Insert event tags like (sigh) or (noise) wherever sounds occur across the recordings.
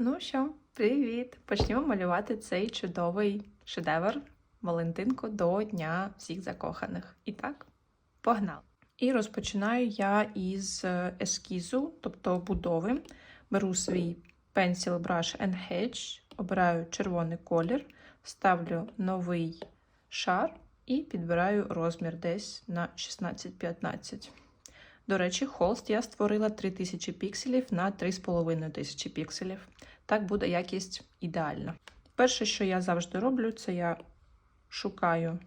Ну що, привіт! Почнемо малювати цей чудовий шедевр Валентинку до Дня всіх закоханих. І так, погнали! І розпочинаю я із е, ескізу, тобто будови. Беру свій Pencil Brush and Hedge, обираю червоний колір, ставлю новий шар і підбираю розмір десь на 16-15. До речі, холст я створила 3000 пікселів на 3500 пікселів. Так буде якість ідеальна. Перше, що я завжди роблю, це я шукаю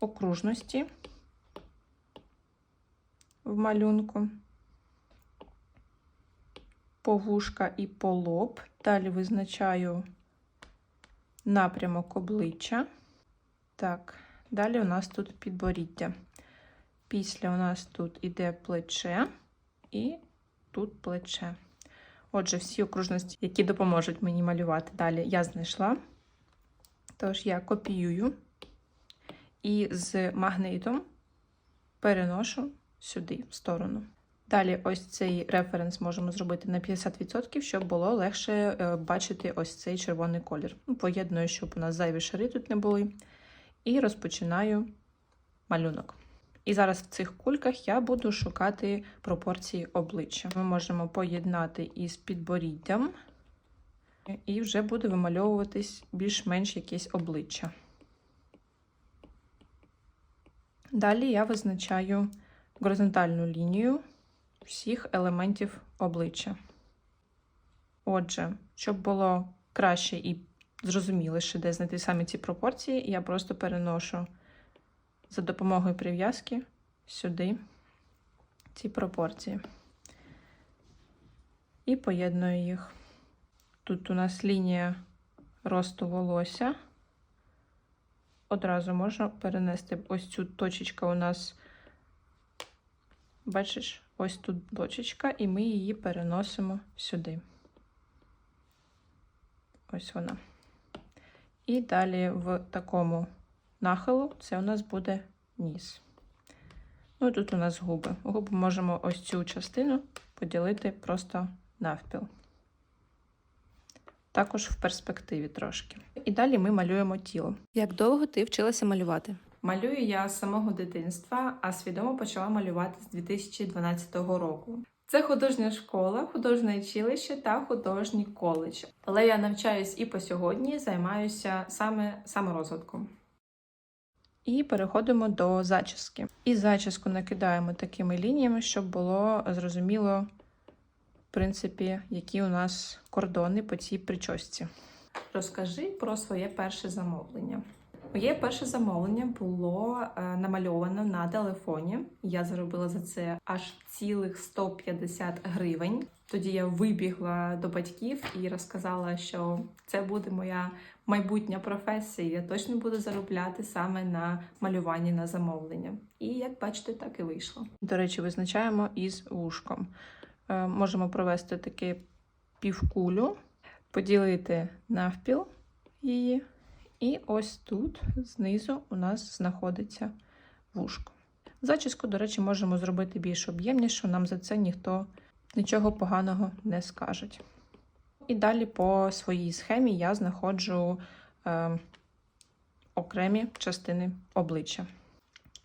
окружності в малюнку, по вушка і по лоб. Далі визначаю напрямок обличчя. Так, далі у нас тут підборіддя. Після у нас тут іде плече і тут плече. Отже, всі окружності, які допоможуть мені малювати далі, я знайшла. Тож я копіюю і з магнитом переношу сюди, в сторону. Далі, ось цей референс можемо зробити на 50%, щоб було легше е, бачити ось цей червоний колір. Ну, Поєдную, щоб у нас зайві шари тут не були. І розпочинаю малюнок. І зараз в цих кульках я буду шукати пропорції обличчя. Ми можемо поєднати із підборіддям, і вже буде вимальовуватись більш-менш якесь обличчя. Далі я визначаю горизонтальну лінію всіх елементів обличчя. Отже, щоб було краще і зрозуміліше, де знайти саме ці пропорції, я просто переношу за допомогою прив'язки сюди ці пропорції. І поєдную їх. Тут у нас лінія росту волосся. Одразу можна перенести ось цю точечка у нас, бачиш, ось тут точечка, і ми її переносимо сюди. Ось вона. І далі в такому нахилу це у нас буде ніс. Ну, тут у нас губи. Губи можемо ось цю частину поділити просто навпіл. Також в перспективі трошки. І далі ми малюємо тіло. Як довго ти вчилася малювати? Малюю я з самого дитинства, а свідомо почала малювати з 2012 року. Це художня школа, художнє училище та художній коледж. Але я навчаюсь і по сьогодні займаюся саме саморозвитком. І переходимо до зачіски. І зачіску накидаємо такими лініями, щоб було зрозуміло, в принципі, які у нас кордони по цій прическі. Розкажи про своє перше замовлення. Моє перше замовлення було е, намальовано на телефоні. Я заробила за це аж цілих 150 гривень. Тоді я вибігла до батьків і розказала, що це буде моя майбутня професія. Я точно буду заробляти саме на малюванні на замовлення. І як бачите, так і вийшло. До речі, визначаємо із вушком. Е, Можемо провести таки півкулю, поділити навпіл її. І ось тут знизу у нас знаходиться вушко. Зачіску, до речі, можемо зробити більш об'ємнішу, нам за це ніхто нічого поганого не скаже. І далі по своїй схемі я знаходжу е, окремі частини обличчя.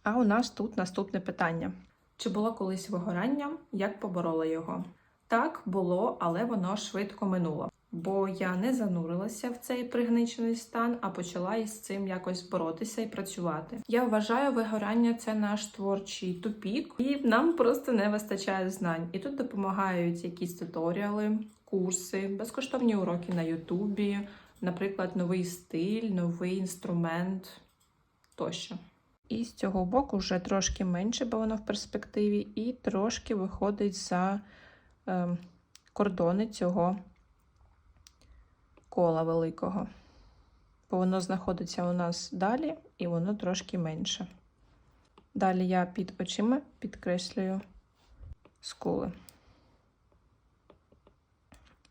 А у нас тут наступне питання: чи було колись вигорання, як поборола його? Так, було, але воно швидко минуло. Бо я не занурилася в цей пригничений стан, а почала із цим якось боротися і працювати. Я вважаю, вигорання це наш творчий тупік, і нам просто не вистачає знань. І тут допомагають якісь туторіали, курси, безкоштовні уроки на Ютубі, наприклад, новий стиль, новий інструмент тощо. І з цього боку вже трошки менше, бо воно в перспективі, і трошки виходить за е, кордони цього кола великого. Бо воно знаходиться у нас далі, і воно трошки менше. Далі я під очима підкреслюю скули.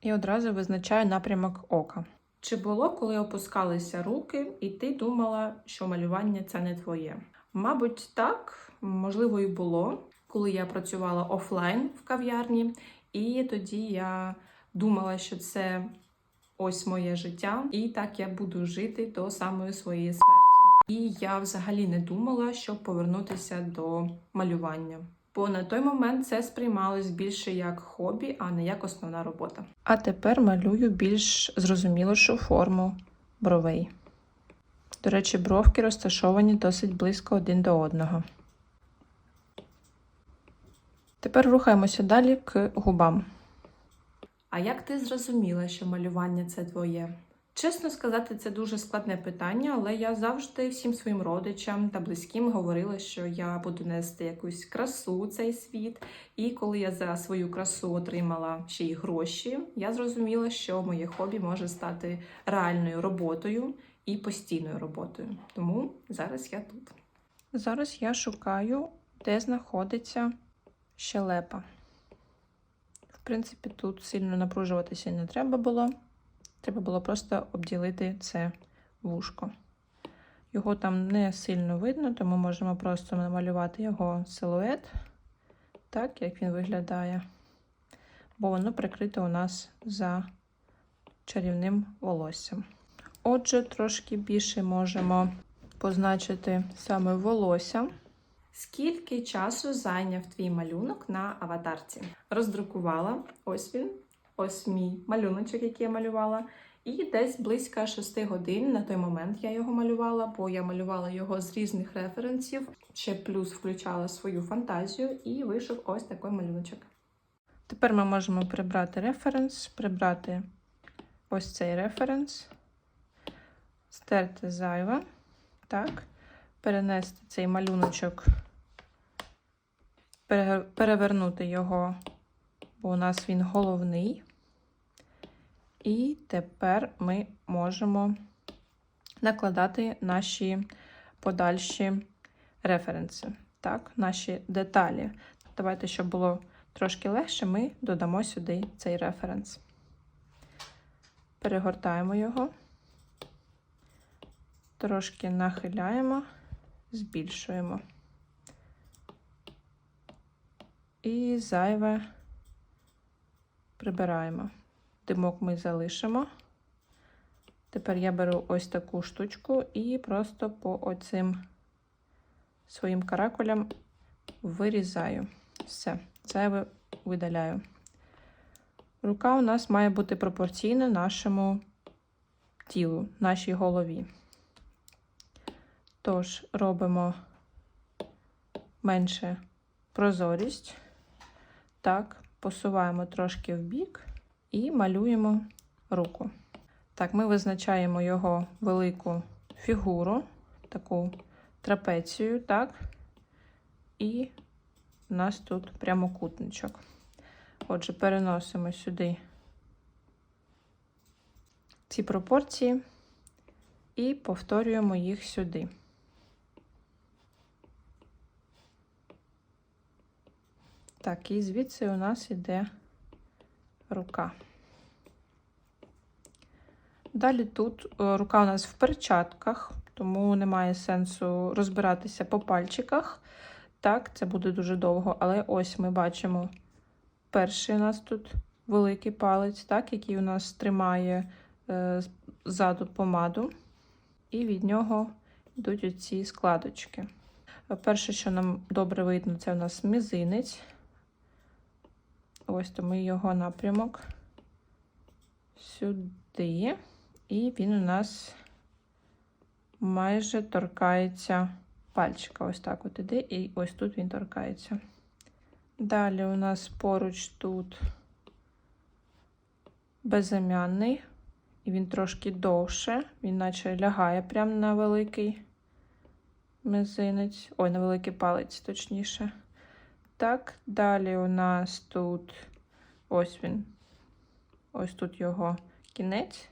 І одразу визначаю напрямок ока. Чи було, коли опускалися руки, і ти думала, що малювання це не твоє? Мабуть, так, можливо, і було, коли я працювала офлайн в кав'ярні, і тоді я думала, що це ось моє життя, і так я буду жити до самої своєї смерті. І я взагалі не думала, щоб повернутися до малювання. Бо на той момент це сприймалось більше як хобі, а не як основна робота. А тепер малюю більш зрозумілішу форму бровей. До речі, бровки розташовані досить близько один до одного. Тепер рухаємося далі к губам. А як ти зрозуміла, що малювання це твоє? Чесно сказати, це дуже складне питання, але я завжди всім своїм родичам та близьким говорила, що я буду нести якусь красу у цей світ. І коли я за свою красу отримала ще й гроші, я зрозуміла, що моє хобі може стати реальною роботою і постійною роботою. Тому зараз я тут. Зараз я шукаю, де знаходиться щелепа. В принципі, тут сильно напружуватися не треба було. Треба було просто обділити це вушко. Його там не сильно видно, тому можемо просто намалювати його силует, так, як він виглядає. Бо воно прикрите у нас за чарівним волоссям. Отже, трошки більше можемо позначити саме волосся. Скільки часу зайняв твій малюнок на аватарці? Роздрукувала, ось він, ось мій малюночок, який я малювала. І десь близько 6 годин на той момент я його малювала, бо я малювала його з різних референсів, ще плюс включала свою фантазію, і вийшов ось такий малюночок. Тепер ми можемо прибрати референс, прибрати ось цей референс, стерти зайве, так, перенести цей малюночок, перевернути його, бо у нас він головний. І тепер ми можемо накладати наші подальші референси, так, наші деталі. Давайте, щоб було трошки легше, ми додамо сюди цей референс. Перегортаємо його, трошки нахиляємо, збільшуємо. І зайве прибираємо. Димок ми залишимо. Тепер я беру ось таку штучку і просто по оцим своїм каракулям вирізаю. Все, зайве видаляю. Рука у нас має бути пропорційна нашому тілу, нашій голові. Тож робимо менше прозорість. Так, посуваємо трошки в бік і малюємо руку. Так, ми визначаємо його велику фігуру, таку трапецію, так, і у нас тут прямокутничок. Отже, переносимо сюди ці пропорції і повторюємо їх сюди. Так, і звідси у нас іде рука. Далі тут е, рука у нас в перчатках, тому немає сенсу розбиратися по пальчиках. Так, це буде дуже довго, але ось ми бачимо перший у нас тут великий палець, так, який у нас тримає е, ззаду помаду, і від нього йдуть оці складочки. Перше, що нам добре видно, це у нас мізинець. Ось то ми його напрямок сюди, і він у нас майже торкається пальчика. Ось так от іде, і ось тут він торкається. Далі у нас поруч тут безымянний, і він трошки довше, він наче лягає прямо на великий мизинець, ой, на великий палець, точніше. Так, далі у нас тут ось він, ось тут його кінець,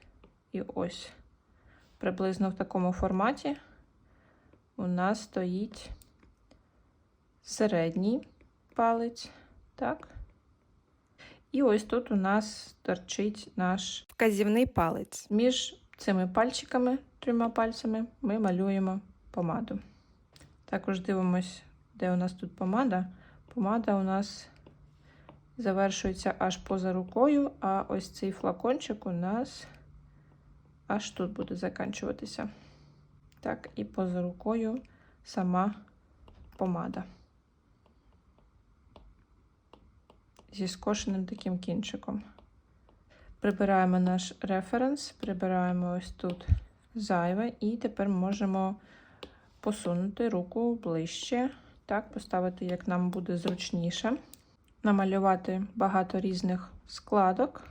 і ось приблизно в такому форматі у нас стоїть середній палець, так. І ось тут у нас торчить наш Вказівний палець. між цими пальчиками, трьома пальцями, ми малюємо помаду. Також дивимось, де у нас тут помада. Помада у нас завершується аж поза рукою, а ось цей флакончик у нас аж тут буде закінчуватися. Так, і поза рукою сама помада. Зі скошеним таким кінчиком. Прибираємо наш референс, прибираємо ось тут зайве, і тепер можемо посунути руку ближче, так, поставити, як нам буде зручніше, намалювати багато різних складок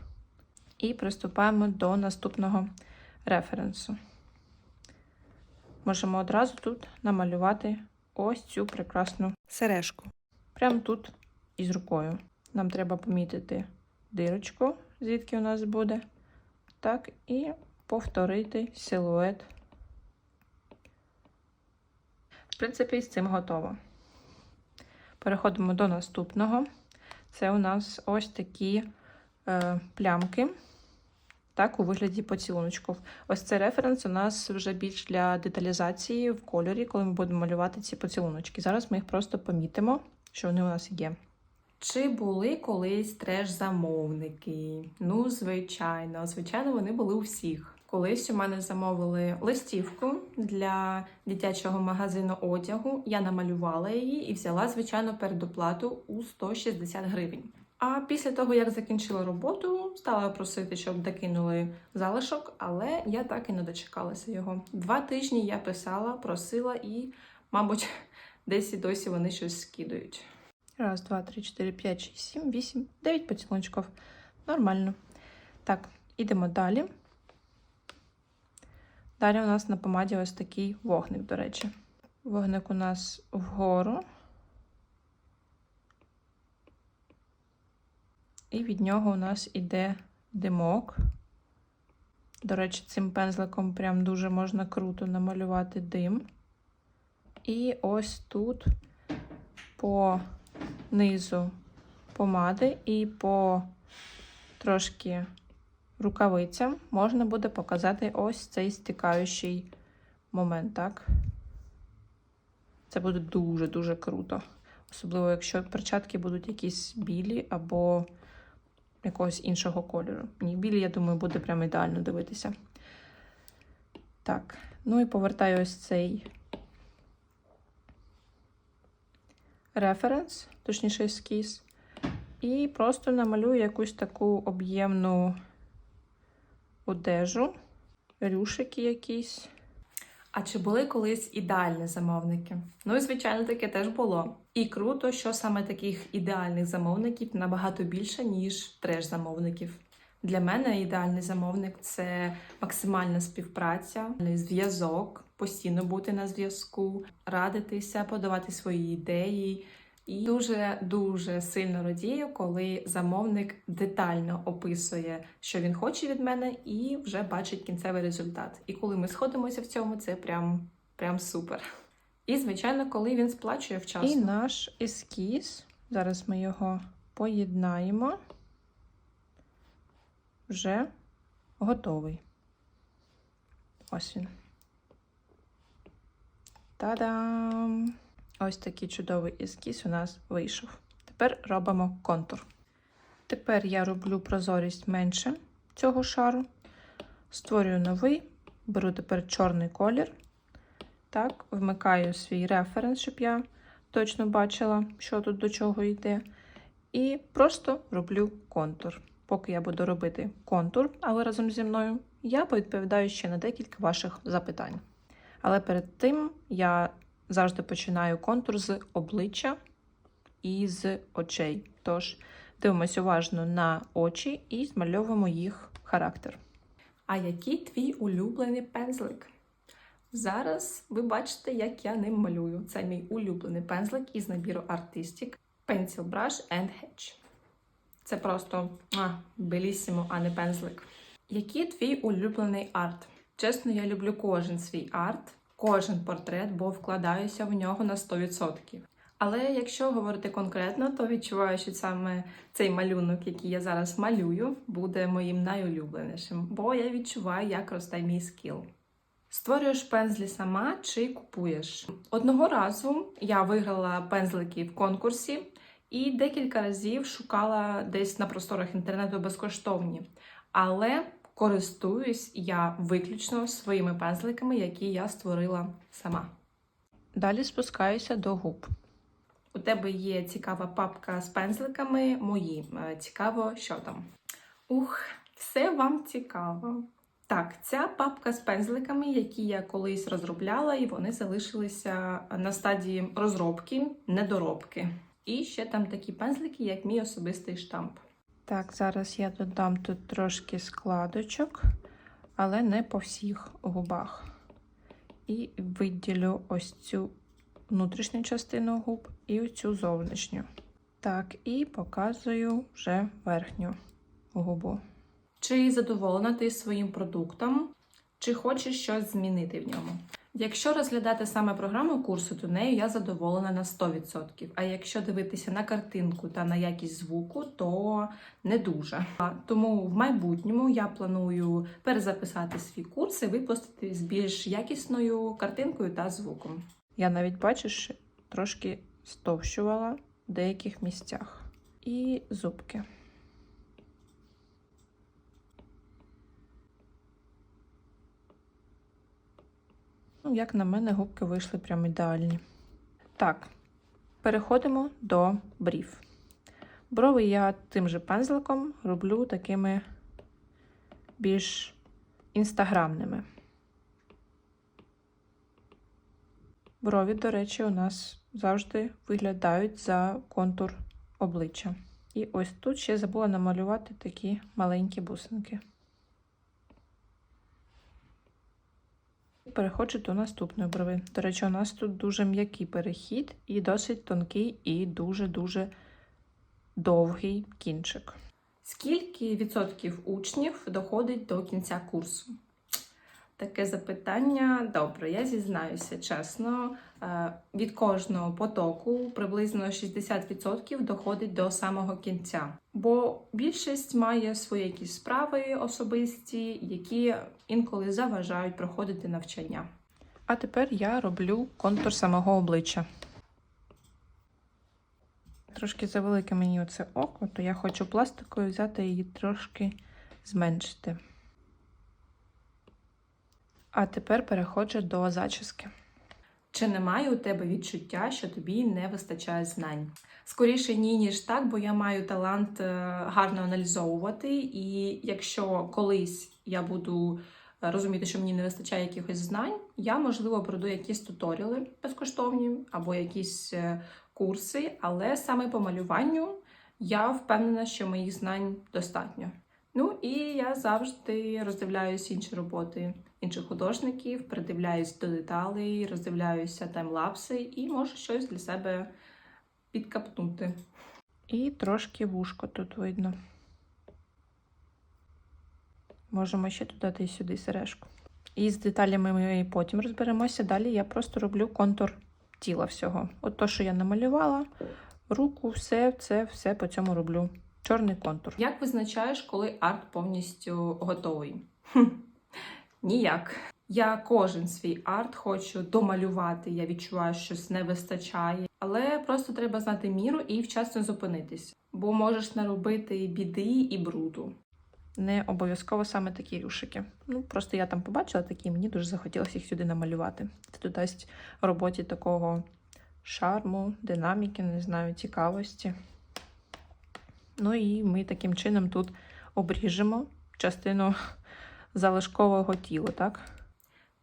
і приступаємо до наступного референсу. Можемо одразу тут намалювати ось цю прекрасну сережку. Прямо тут із рукою. Нам треба помітити дирочку, звідки у нас буде. Так, і повторити силует. В принципі, з цим готово. Переходимо до наступного. Це у нас ось такі е, плямки. Так, у вигляді поцілуночків. Ось цей референс у нас вже більш для деталізації в кольорі, коли ми будемо малювати ці поцілуночки. Зараз ми їх просто помітимо, що вони у нас є. Чи були колись треш-замовники? Ну, звичайно, звичайно, вони були у всіх. Колись у мене замовили листівку для дитячого магазину одягу. Я намалювала її і взяла, звичайно, передоплату у 160 гривень. А після того, як закінчила роботу, стала просити, щоб докинули залишок, але я так і не дочекалася його. Два тижні я писала, просила і, мабуть, (laughs) десь і досі вони щось скидують. Раз, два, три, чотири, п'ять, шість, сім, вісім, дев'ять поцілунчиків. Нормально. Так, ідемо далі. Далі у нас на помаді ось такий вогник, до речі. Вогник у нас вгору. І від нього у нас іде димок. До речі, цим пензликом прям дуже можна круто намалювати дим. І ось тут по низу помади і по трошки рукавицям можна буде показати ось цей стикаючий момент, так? Це буде дуже-дуже круто. Особливо, якщо перчатки будуть якісь білі або якогось іншого кольору. Ні, білі, я думаю, буде прямо ідеально дивитися. Так, ну і повертаю ось цей референс, точніше ескіз, і просто намалюю якусь таку об'ємну одежу, рюшики якісь. А чи були колись ідеальні замовники? Ну і звичайно, таке теж було. І круто, що саме таких ідеальних замовників набагато більше, ніж треш-замовників. Для мене ідеальний замовник це максимальна співпраця, зв'язок, постійно бути на зв'язку, радитися, подавати свої ідеї. І дуже дуже сильно радію, коли замовник детально описує, що він хоче від мене, і вже бачить кінцевий результат. І коли ми сходимося в цьому, це прям, прям супер. І, звичайно, коли він сплачує вчасно. І наш ескіз. Зараз ми його поєднаємо. Вже готовий. Ось він. Та-дам! Ось такий чудовий ескіз у нас вийшов. Тепер робимо контур. Тепер я роблю прозорість менше цього шару. Створюю новий, беру тепер чорний колір. Так, вмикаю свій референс, щоб я точно бачила, що тут до чого йде. І просто роблю контур. Поки я буду робити контур, але разом зі мною, я повідповідаю ще на декілька ваших запитань. Але перед тим я завжди починаю контур з обличчя і з очей. Тож дивимося уважно на очі і змальовуємо їх характер. А який твій улюблений пензлик? Зараз ви бачите, як я ним малюю. Це мій улюблений пензлик із набіру Artistic Pencil Brush and Hedge. Це просто а, белісімо, а не пензлик. Який твій улюблений арт? Чесно, я люблю кожен свій арт, кожен портрет, бо вкладаюся в нього на 100%. Але якщо говорити конкретно, то відчуваю, що саме цей малюнок, який я зараз малюю, буде моїм найулюбленішим, бо я відчуваю, як росте мій скіл. Створюєш пензлі сама чи купуєш? Одного разу я виграла пензлики в конкурсі, І декілька разів шукала десь на просторах інтернету безкоштовні. Але користуюсь я виключно своїми пензликами, які я створила сама. Далі спускаюся до губ. У тебе є цікава папка з пензликами мої. Е, Цікаво, що там. Ух, все вам цікаво. Так, ця папка з пензликами, які я колись розробляла, і вони залишилися на стадії розробки, недоробки. І ще там такі пензлики, як мій особистий штамп. Так, зараз я додам тут трошки складочок, але не по всіх губах. І виділю ось цю внутрішню частину губ і оцю зовнішню. Так, і показую вже верхню губу. Чи задоволена ти своїм продуктом, чи хочеш щось змінити в ньому? Якщо розглядати саме програму курсу, то нею я задоволена на 100%. А якщо дивитися на картинку та на якість звуку, то не дуже. Тому в майбутньому я планую перезаписати свій курс і випустити з більш якісною картинкою та звуком. Я навіть бачу, що трошки стовщувала в деяких місцях. І зубки. Ну, як на мене, губки вийшли прям ідеальні. Так, переходимо до брів. Брови я тим же пензликом роблю такими більш інстаграмними. Брові, до речі, у нас завжди виглядають за контур обличчя. І ось тут ще забула намалювати такі маленькі бусинки. Переходжу до наступної брови. До речі, у нас тут дуже м'який перехід і досить тонкий і дуже-дуже довгий кінчик. Скільки відсотків учнів доходить до кінця курсу? Таке запитання. Добре, я зізнаюся чесно. е, Від кожного потоку приблизно 60% доходить до самого кінця. Бо більшість має свої якісь справи особисті, які інколи заважають проходити навчання. А тепер я роблю контур самого обличчя. Трошки завелике мені оце око, то я хочу пластикою взяти і трошки зменшити. А тепер переходжу до зачіски. Чи немає у тебе відчуття, що тобі не вистачає знань? Скоріше ні, ніж так, бо я маю талант е, гарно аналізовувати, і якщо колись я буду е, розуміти, що мені не вистачає якихось знань, я можливо пройду якісь туторіали безкоштовні або якісь е, курси, але саме по малюванню я впевнена, що моїх знань достатньо. Ну і я завжди роздивляюсь інші роботи інших художників, придивляюсь до деталей, роздивляюся таймлапси і можу щось для себе підкапнути. І трошки вушко тут видно. Можемо ще додати і сюди сережку. І з деталями ми потім розберемося. Далі я просто роблю контур тіла всього. От то, що я намалювала, руку, все, це все по цьому роблю. Чорний контур. Як визначаєш, коли арт повністю готовий? Ніяк. Я кожен свій арт хочу домалювати. Я відчуваю, що щось не вистачає, але просто треба знати міру і вчасно зупинитись, бо можеш наробити біди і бруду. Не обов'язково саме такі рюшики. Ну, просто я там побачила такі, мені дуже захотілося їх сюди намалювати. Це додасть роботі такого шарму, динаміки, не знаю, цікавості. Ну і ми таким чином тут обріжемо частину залишкового тіла, так?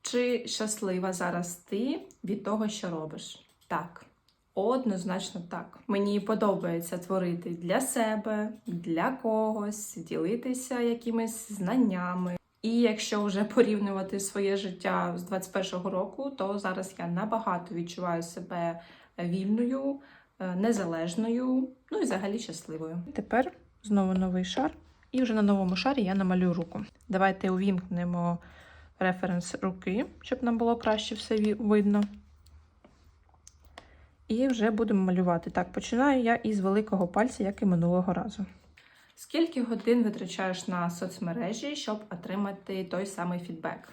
Чи щаслива зараз ти від того, що робиш? Так. Однозначно так. Мені подобається творити для себе, для когось, ділитися якимись знаннями. І якщо вже порівнювати своє життя з 21-го року, то зараз я набагато відчуваю себе вільною, е, незалежною, ну і взагалі щасливою. Тепер знову новий шар. І вже на новому шарі я намалюю руку. Давайте увімкнемо референс руки, щоб нам було краще все видно. І вже будемо малювати. Так, починаю я із великого пальця, як і минулого разу. Скільки годин витрачаєш на соцмережі, щоб отримати той самий фідбек?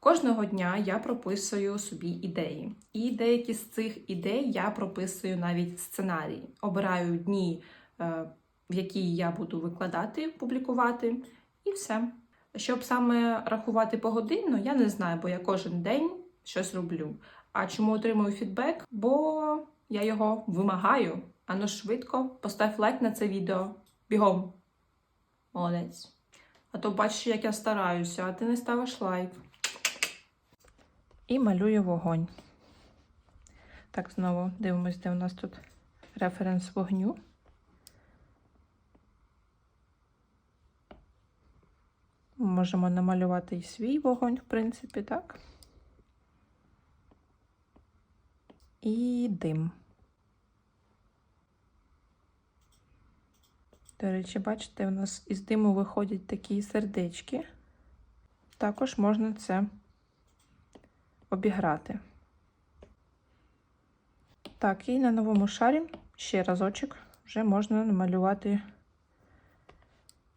Кожного дня я прописую собі ідеї, і деякі з цих ідей я прописую навіть сценарій. Обираю дні, е, в які я буду викладати, публікувати, і все. Щоб саме рахувати погодинно, я не знаю, бо я кожен день щось роблю. А чому отримую фідбек? Бо я його вимагаю. Ану швидко постав лайк на це відео. Бігом. Молодець. А то бачиш, як я стараюся, а ти не ставиш лайк. І малюю вогонь. Так, знову дивимось, де у нас тут референс вогню. Можемо намалювати і свій вогонь, в принципі, так. І дим. До речі, бачите, у нас із диму виходять такі сердечки. Також можна це обіграти. Так, і на новому шарі ще разочок вже можна намалювати,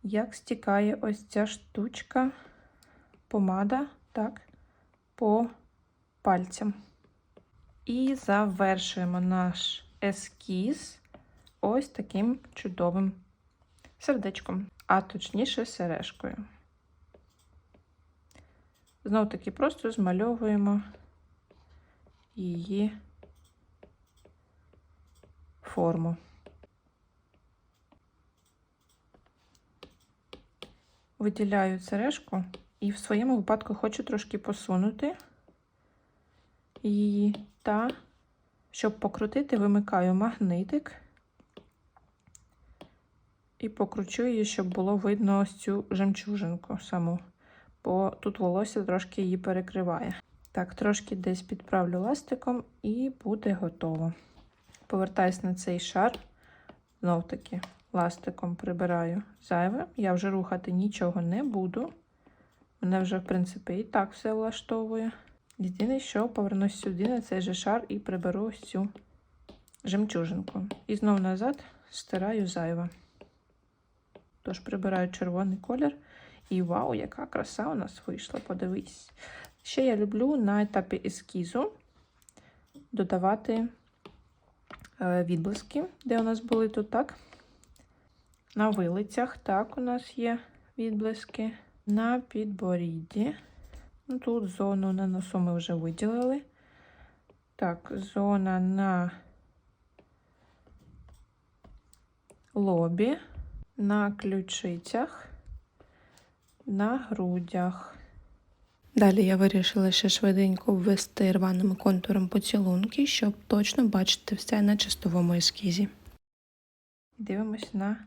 як стікає ось ця штучка, помада, так, по пальцям. І завершуємо наш ескіз ось таким чудовим сердечком, а точніше сережкою. Знову таки просто змальовуємо її форму. Виділяю сережку і в своєму випадку хочу трошки посунути її та, щоб покрутити, вимикаю магнитик і покручу її, щоб було видно ось цю жемчужинку саму бо тут волосся трошки її перекриває. Так, трошки десь підправлю ластиком і буде готово. Повертаюсь на цей шар, знов таки ластиком прибираю зайве. Я вже рухати нічого не буду. Мене вже, в принципі, і так все влаштовує. Єдине, що повернусь сюди на цей же шар і приберу ось цю жемчужинку. І знов назад стираю зайве. Тож прибираю червоний колір. І вау, яка краса у нас вийшла, подивись. Ще я люблю на етапі ескізу додавати е, відблиски, де у нас були тут так. На вилицях, так, у нас є відблиски. На підборідді. Ну, Тут зону на носу ми вже виділили. Так, зона на лобі, на ключицях на грудях. Далі я вирішила ще швиденько ввести рваним контуром поцілунки, щоб точно бачити все на чистовому ескізі. Дивимось на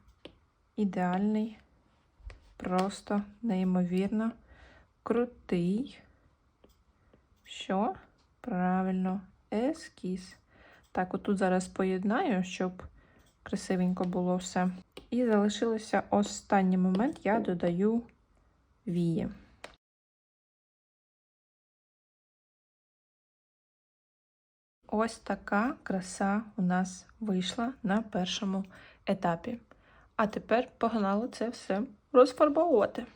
ідеальний, просто неймовірно крутий. Що? Правильно, ескіз. Так, отут зараз поєднаю, щоб красивенько було все. І залишилося останній момент, я додаю віє. Ось така краса у нас вийшла на першому етапі. А тепер погнали це все розфарбовувати.